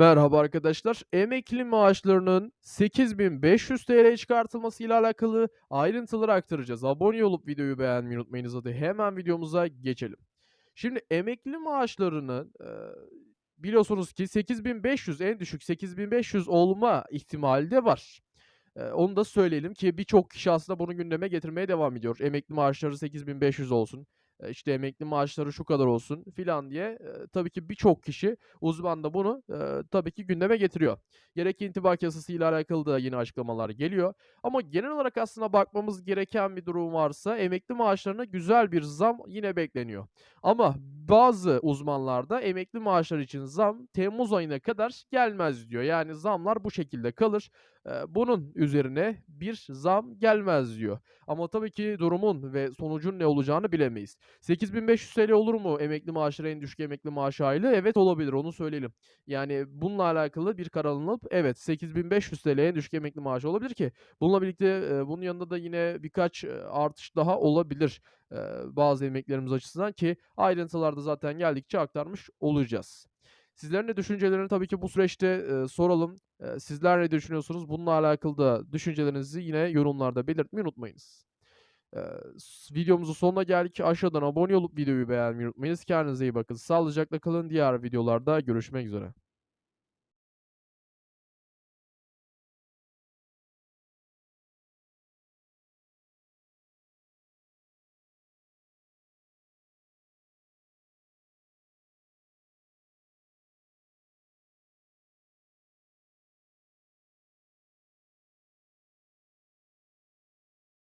Merhaba arkadaşlar. Emekli maaşlarının 8.500 TL'ye çıkartılmasıyla alakalı ayrıntıları aktaracağız. Abone olup videoyu beğenmeyi unutmayınız. Hadi hemen videomuza geçelim. Şimdi emekli maaşlarının eee, biliyorsunuz ki 8.500 en düşük 8.500 olma ihtimali de var. Eee, onu da söyleyelim ki birçok kişi aslında bunu gündeme getirmeye devam ediyor. Emekli maaşları 8.500 olsun, işte emekli maaşları şu kadar olsun filan diye. Eee, tabii ki birçok kişi, uzman da bunu, eee, tabii ki gündeme getiriyor. Gerek intibak yasasıyla alakalı da yeni açıklamalar geliyor. Ama genel olarak aslında bakmamız gereken bir durum varsa emekli maaşlarına güzel bir zam yine bekleniyor. Ama bazı uzmanlar da emekli maaşlar için zam temmuz ayına kadar gelmez diyor. Yani zamlar bu şekilde kalır. Eee, bunun üzerine bir zam gelmez diyor. Ama tabii ki durumun ve sonucun ne olacağını bilemeyiz. 8.500 TL olur mu emekli maaşları en düşük emekli maaşı aylığı? Evet olabilir onu söyleyelim. Yani bununla alakalı bir karar alınıp evet 8.500 TL en düşük emekli maaşı olabilir ki bununla birlikte, eee, bunun yanında da yine birkaç, eee, artış daha olabilir, eee, bazı emeklilerimiz açısından ki ayrıntılar da zaten geldikçe aktarmış olacağız. Sizlerin de düşüncelerini tabii ki bu süreçte, eee, soralım. Eee, sizler ne düşünüyorsunuz? Bununla alakalı da düşüncelerinizi yine yorumlarda belirtmeyi unutmayınız. Eee, s videomuzun sonuna geldik. Aşağıdan abone olup videoyu beğenmeyi unutmayınız. Kendinize iyi bakın. Sağlıcakla kalın. Diğer videolarda görüşmek üzere.